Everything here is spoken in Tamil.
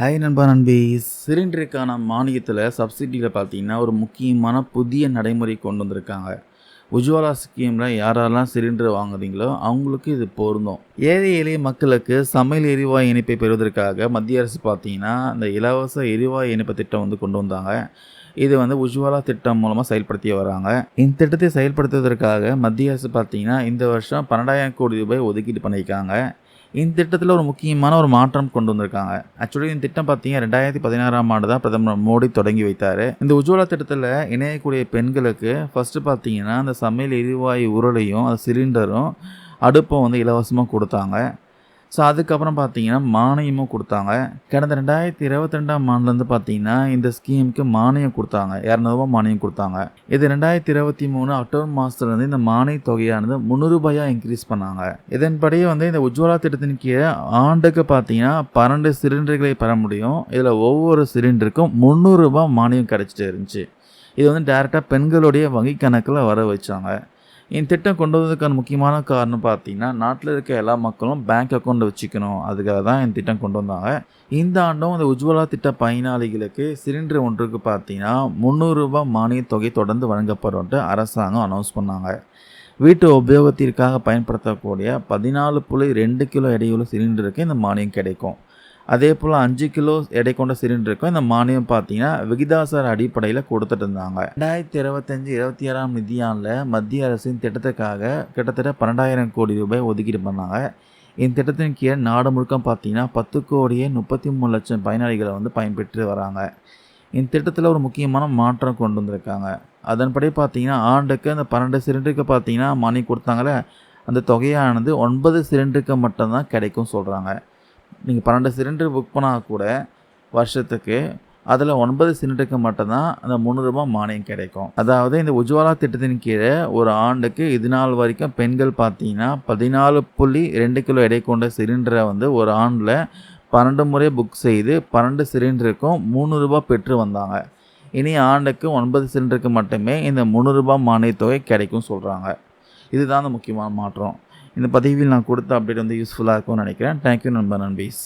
ஹாய் நண்பா நண்பி. சிலிண்டருக்கான மானியத்தில் சப்சிடியில் பார்த்தீங்கன்னா ஒரு முக்கியமான புதிய நடைமுறை கொண்டு வந்திருக்காங்க. உஜ்வாலா ஸ்கீமில் யாரெல்லாம் சிலிண்டர் வாங்குறீங்களோ அவங்களுக்கு இது பொருந்தும். ஏழை எளிய மக்களுக்கு சமையல் எரிவாயு இணைப்பை பெறுவதற்காக மத்திய அரசு பார்த்தீங்கன்னா இந்த இலவச எரிவாயு இணைப்பு திட்டம் வந்து கொண்டு வந்தாங்க. இது வந்து உஜ்வாலா திட்டம் மூலமாக செயல்படுத்தி வராங்க. இந்த திட்டத்தை செயல்படுத்துவதற்காக மத்திய அரசு பார்த்தீங்கன்னா இந்த வருஷம் பன்னெண்டாயிரம் கோடி ரூபாய் ஒதுக்கீடு பண்ணியிருக்காங்க. இந்த திட்டத்தில் ஒரு முக்கியமான ஒரு மாற்றம் கொண்டு வந்திருக்காங்க. ஆக்சுவலி இந்த திட்டம் பார்த்தீங்கன்னா ரெண்டாயிரத்தி பதினாறாம் ஆண்டு தான் பிரதமர் மோடி தொடங்கி வைத்தார். இந்த உஜ்வாலா திட்டத்தில் இணையக்கூடிய பெண்களுக்கு ஃபஸ்ட்டு பார்த்தீங்கன்னா அந்த சமையல் எரிவாயு உருளையும் அந்த சிலிண்டரும் அடுப்பும் வந்து இலவசமாக கொடுத்தாங்க. ஸோ அதுக்கப்புறம் பார்த்தீங்கன்னா மானியமும் கொடுத்தாங்க. கடந்த ரெண்டாயிரத்தி இருபத்தி ரெண்டாம் ஆண்டுலேருந்து பார்த்தீங்கன்னா இந்த ஸ்கீமுக்கு மானியம் கொடுத்தாங்க. இரநூறுபா மானியம் கொடுத்தாங்க. இது ரெண்டாயிரத்தி இருபத்தி மூணு அக்டோபர் மாதத்துலேருந்து இந்த மானிய தொகையானது முந்நூறுபாயாக இன்க்ரீஸ் பண்ணாங்க. இதன்படி வந்து இந்த உஜ்வாலா திட்டத்தின் கீழே ஆண்டுக்கு பார்த்தீங்கன்னா பன்னெண்டு சிலிண்டர்களை பெற முடியும். இதில் ஒவ்வொரு சிலிண்டருக்கும் முந்நூறுரூபா மானியம் கிடச்சிட்டு இருந்துச்சு. இது வந்து டேரெக்டாக பெண்களுடைய வங்கி கணக்கில் வர வச்சாங்க. இந்த திட்டம் கொண்டு வந்ததுக்கான முக்கியமான காரணம் பார்த்திங்கன்னா நாட்டில் இருக்க எல்லா மக்களும் பேங்க் அக்கௌண்ட் வச்சுக்கணும். அதுக்காக தான் இந்த திட்டம் கொண்டு வந்தாங்க. இந்த ஆண்டும் இந்த உஜ்வலா திட்ட பயனாளிகளுக்கு சிலிண்டர் ஒன்றுக்கு பார்த்தீங்கன்னா முந்நூறுரூபா மானிய தொகை தொடர்ந்து வழங்கப்படும்ட்டு அரசாங்கம் அனௌன்ஸ் பண்ணாங்க. வீட்டு உபயோகத்திற்காக பயன்படுத்தக்கூடிய பதினாலு புள்ளி ரெண்டு கிலோ எடையுள்ள சிலிண்டருக்கு இந்த மானியம் கிடைக்கும். அதே போல் அஞ்சு கிலோ எடை கொண்ட சிலிண்டருக்கும் இந்த மானியம் பார்த்தீங்கன்னா விகிதாசார அடிப்படையில் கொடுத்துட்டு இருந்தாங்க. ரெண்டாயிரத்தி இருபத்தஞ்சி இருபத்தி ஏழாம் நிதியாண்டில் மத்திய அரசின் திட்டத்துக்காக கிட்டத்தட்ட பன்னெண்டாயிரம் கோடி ரூபாய் ஒதுக்கீடு பண்ணாங்க. இந்த திட்டத்தின் கீழ் நாடு முழுக்க பார்த்தீங்கன்னா பத்து கோடியே முப்பத்தி மூணு லட்சம் பயனாளிகளை வந்து பயன்பெற்று வராங்க. இந்த திட்டத்தில் ஒரு முக்கியமான மாற்றம் கொண்டு வந்திருக்காங்க. அதன்படி பார்த்தீங்கன்னா ஆண்டுக்கு அந்த பன்னெண்டு சிலிண்டருக்கு பார்த்தீங்கன்னா மணி கொடுத்தாங்களே அந்த தொகையானது ஒன்பது சிலிண்டருக்கு மட்டும்தான் கிடைக்கும் சொல்கிறாங்க நீங்கள் பன்னெண்டு சிலிண்டர் புக் பண்ணால் கூட வருஷத்துக்கு அதில் ஒன்பது சிலிண்டருக்கு மட்டும்தான் அந்த முந்நூறுரூபா மானியம் கிடைக்கும். அதாவது இந்த உஜ்வாலா திட்டத்தின் கீழே ஒரு ஆண்டுக்கு இது நாள் வரைக்கும் பெண்கள் பார்த்தீங்கன்னா பதினாலு புள்ளி ரெண்டு கிலோ எடை கொண்ட சிலிண்டரை வந்து ஒரு ஆண்டில் பன்னெண்டு முறை புக் செய்து பன்னெண்டு சிலிண்டருக்கும் முந்நூறுரூபா பெற்று வந்தாங்க. இனி ஆண்டுக்கு ஒன்பது சிலிண்டருக்கு மட்டுமே இந்த முந்நூறுரூபா மானியத்தொகை கிடைக்கும் சொல்கிறாங்க இதுதான் அந்த முக்கியமான மாற்றம். இந்த பதிவில் நான் கொடுத்த அப்டேட் வந்து யூஸ்ஃபுல்லாக இருக்கும்னு நினைக்கிறேன். தேங்க்யூ நண்பர் நண்பீஸ்.